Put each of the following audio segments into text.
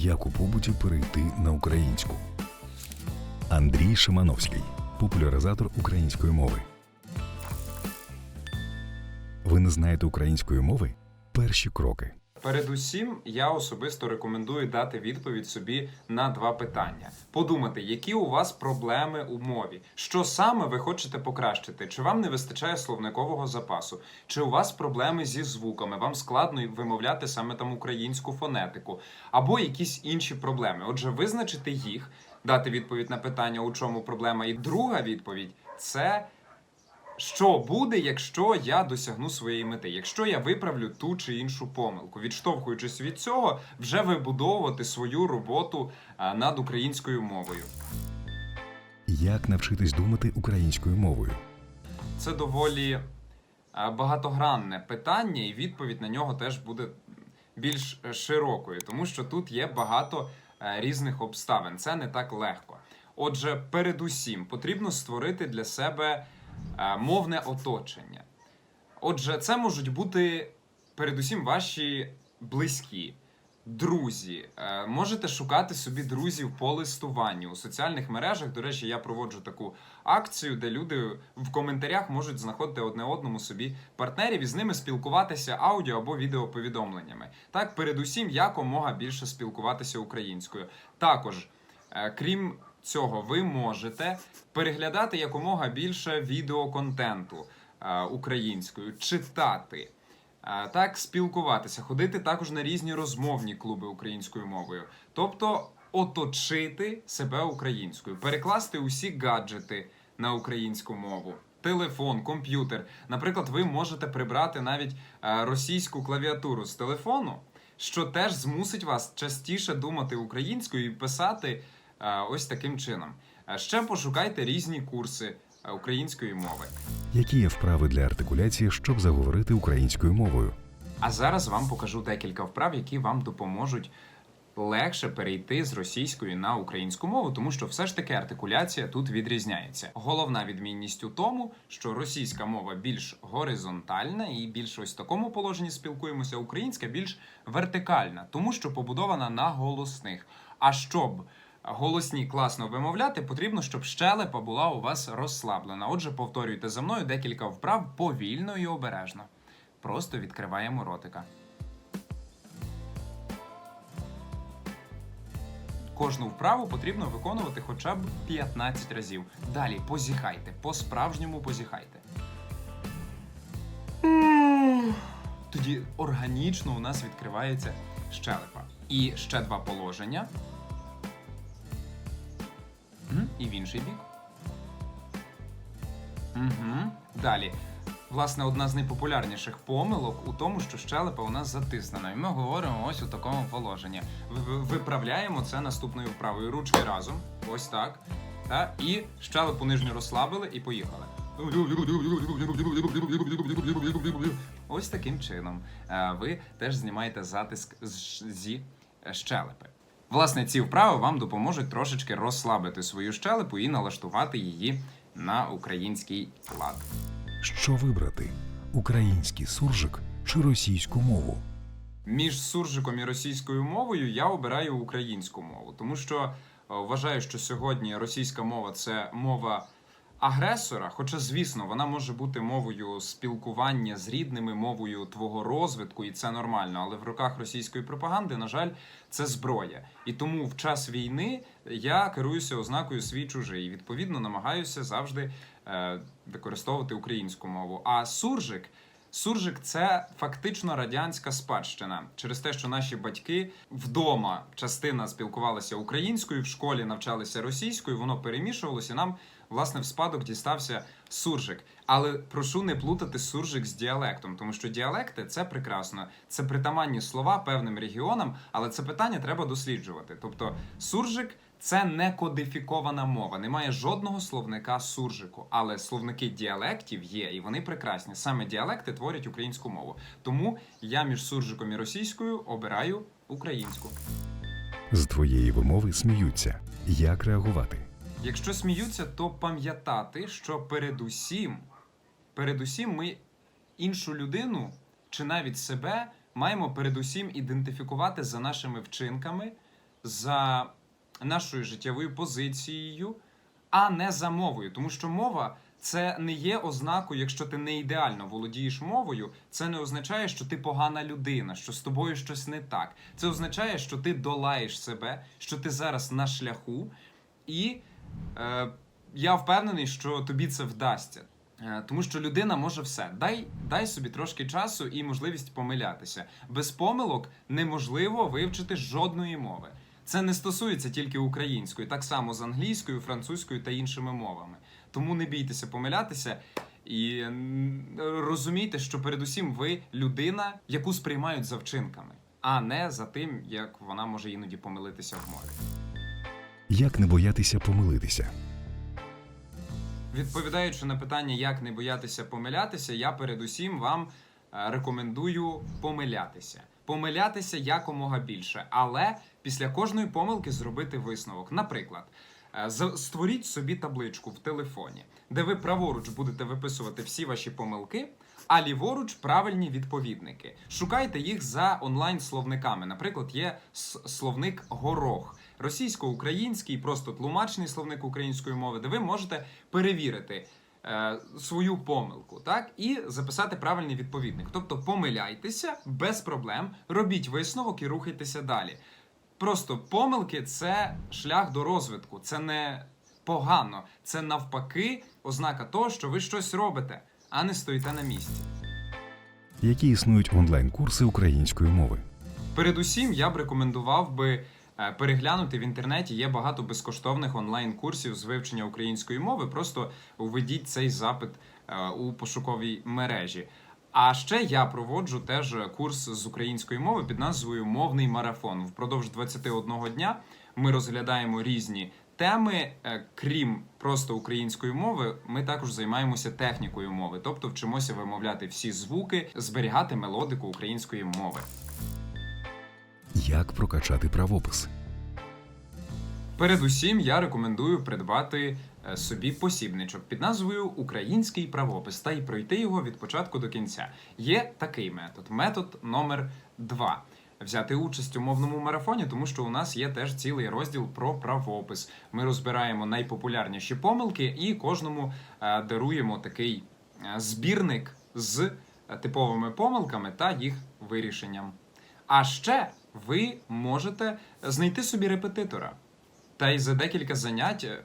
Як у побуті перейти на українську. Андрій Шимановський, популяризатор української мови. Ви не знаєте української мови? Перші кроки. Передусім, я особисто рекомендую дати відповідь собі на два питання: подумати, які у вас проблеми у мові, що саме ви хочете покращити, чи вам не вистачає словникового запасу, чи у вас проблеми зі звуками, вам складно вимовляти саме там українську фонетику, або якісь інші проблеми. Отже, визначити їх, дати відповідь на питання, у чому проблема. І друга відповідь це. Що буде, якщо я досягну своєї мети, якщо я виправлю ту чи іншу помилку, відштовхуючись від цього, вже вибудовувати свою роботу над українською мовою. Як навчитись думати українською мовою? Це доволі багатогранне питання, і відповідь на нього теж буде більш е, широкою, тому що тут є багато е, різних обставин. Це не так легко. Отже, передусім потрібно створити для себе мовне оточення. Отже, це можуть бути передусім ваші близькі, друзі. Е, Можете шукати собі друзів по листуванню у соціальних мережах. До речі, я проводжу таку акцію, де люди в коментарях можуть знаходити одне одному собі партнерів і з ними спілкуватися аудіо або відеоповідомленнями. Так, передусім, якомога більше спілкуватися українською. Також, е, крім цього, ви можете переглядати якомога більше відеоконтенту е, українською, читати. Е, Так, спілкуватися, ходити також на різні розмовні клуби українською мовою. Тобто оточити себе українською, перекласти усі гаджети на українську мову. Телефон, комп'ютер. Наприклад, ви можете прибрати навіть е, російську клавіатуру з телефону, що теж змусить вас частіше думати українською і писати ось таким чином. Ще пошукайте різні курси української мови. Які є вправи для артикуляції, щоб заговорити українською мовою? А зараз вам покажу декілька вправ, які вам допоможуть легше перейти з російської на українську мову, тому що все ж таки артикуляція тут відрізняється. Головна відмінність у тому, що російська мова більш горизонтальна і більш ось в такому положенні спілкуємося. Українська більш вертикальна, тому що побудована на голосних. А щоб голосні класно вимовляти, потрібно, щоб щелепа була у вас розслаблена. Отже, повторюйте за мною декілька вправ повільно і обережно. Просто відкриваємо ротика. Кожну вправу потрібно виконувати хоча б 15 разів. Далі позіхайте, по-справжньому позіхайте. Тоді органічно у нас відкривається щелепа. І ще два положення. І в інший бік. Угу. Далі. Власне, одна з найпопулярніших помилок у тому, що щелепа у нас затиснена. І ми говоримо ось у такому положенні. Ви- ви- Виправляємо це наступною вправою. Ручки разом. Ось так. Та? І щелепу нижню розслабили і поїхали. Ось таким чином е, ви теж знімаєте затиск зі щелепи. Власне, ці вправи вам допоможуть трошечки розслабити свою щелепу і налаштувати її на український лад. Що вибрати? Український суржик чи російську мову? Між суржиком і російською мовою я обираю українську мову, тому що е, вважаю, що сьогодні російська мова це мова агресора. Хоча, звісно, вона може бути мовою спілкування з рідними, мовою твого розвитку, і це нормально. Але в руках російської пропаганди, на жаль, це зброя. І тому в час війни я керуюся ознакою свій чужий. І відповідно намагаюся завжди е, використовувати українську мову. А суржик. Суржик це фактично радянська спадщина через те, що наші батьки вдома частина спілкувалася українською, в школі навчалися російською, воно перемішувалося. Нам власне в спадок дістався суржик. Але прошу не плутати суржик з діалектом, тому що діалекти це прекрасно, це притаманні слова певним регіонам, але це питання треба досліджувати. Тобто суржик. Це не кодифікована мова, немає жодного словника суржику, але словники діалектів є, і вони прекрасні. Саме діалекти творять українську мову. Тому я між суржиком і російською обираю українську. З твоєї вимови сміються. Як реагувати? Якщо сміються, то пам'ятати, що передусім, передусім ми іншу людину чи навіть себе маємо передусім ідентифікувати за нашими вчинками за нашою життєвою позицією, а не за мовою. Тому що мова це не є ознакою, якщо ти не ідеально володієш мовою, це не означає, що ти погана людина, що з тобою щось не так. Це означає, що ти долаєш себе, що ти зараз на шляху, і я впевнений, що тобі це вдасться. Е, Тому що людина може все. Дай, дай собі трошки часу і можливість помилятися. Без помилок неможливо вивчити жодної мови. Це не стосується тільки української, так само з англійською, французькою та іншими мовами. Тому не бійтеся помилятися і розумійте, що передусім ви людина, яку сприймають за вчинками, а не за тим, як вона може іноді помилитися в мові. Як не боятися помилитися? Відповідаючи на питання, як не боятися помилятися, я передусім вам е, рекомендую помилятися. Помилятися якомога більше, але після кожної помилки зробити висновок. Наприклад, е, створіть собі табличку в телефоні, де ви праворуч будете виписувати всі ваші помилки, а ліворуч правильні відповідники. Шукайте їх за онлайн-словниками. Наприклад, є словник горох. Російсько-український, просто тлумачний словник української мови, де ви можете перевірити е, свою помилку, так і записати правильний відповідник. Тобто помиляйтеся без проблем, робіть висновок і рухайтеся далі. Просто помилки це шлях до розвитку, це не погано, це навпаки ознака того, що ви щось робите, а не стоїте на місці. Які існують онлайн-курси української мови? Передусім, я б рекомендував би переглянути в інтернеті. Є багато безкоштовних онлайн-курсів з вивчення української мови. Просто введіть цей запит е, у пошуковій мережі. А ще я проводжу теж курс з української мови під назвою Мовний марафон. Впродовж 21 дня ми розглядаємо різні теми. Е, Крім просто української мови, ми також займаємося технікою мови, тобто вчимося вимовляти всі звуки, зберігати мелодику української мови. Як прокачати правопис? Передусім, я рекомендую придбати е, собі посібничок під назвою Український правопис та й пройти його від початку до кінця. Є такий метод. Метод номер 2 Взяти участь у мовному марафоні, тому що у нас є теж цілий розділ про правопис. Ми розбираємо найпопулярніші помилки і кожному е, даруємо такий е, збірник з типовими помилками та їх вирішенням. А ще ви можете знайти собі репетитора та й за декілька занять е,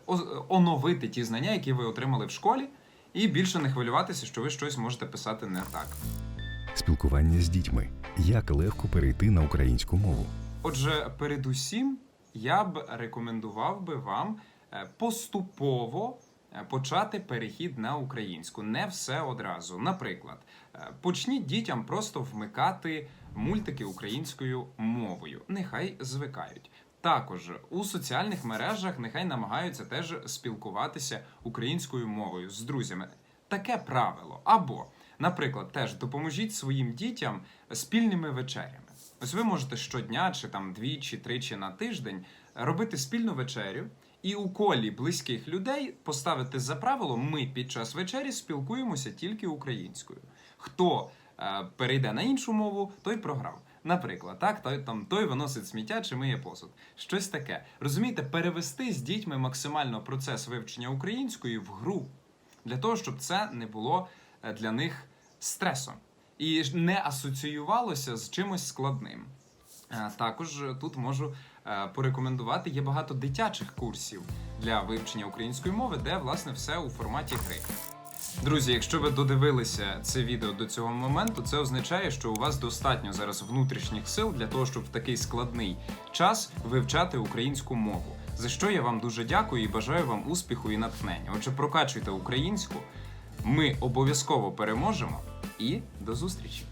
оновити ті знання, які ви отримали в школі, і більше не хвилюватися, що ви щось можете писати не так. Спілкування з дітьми. Як легко перейти на українську мову? Отже, передусім, я б рекомендував би вам е, поступово почати перехід на українську, не все одразу. Наприклад, е, почніть дітям просто вмикати мультики українською мовою. Нехай звикають. Також у соціальних мережах нехай намагаються теж спілкуватися українською мовою з друзями. Таке правило. Або, наприклад, теж допоможіть своїм дітям спільними вечерями. Ось ви можете щодня, чи там двічі, тричі на тиждень робити спільну вечерю, і у колі близьких людей поставити за правило, ми під час вечері спілкуємося тільки українською. Хто е, перейде на іншу мову, той програв. Наприклад, так, той, там, той виносить сміття чи миє посуд. Щось таке. Розумієте, перевести з дітьми максимально процес вивчення української в гру для того, щоб це не було е, для них стресом і не асоціювалося з чимось складним. Е, Також тут можу порекомендувати є багато дитячих курсів для вивчення української мови, де власне все у форматі гри. Друзі, якщо ви додивилися це відео до цього моменту, це означає, що у вас достатньо зараз внутрішніх сил для того, щоб в такий складний час вивчати українську мову. За що я вам дуже дякую і бажаю вам успіху і натхнення. Отже, прокачуйте українську. Ми обов'язково переможемо і до зустрічі!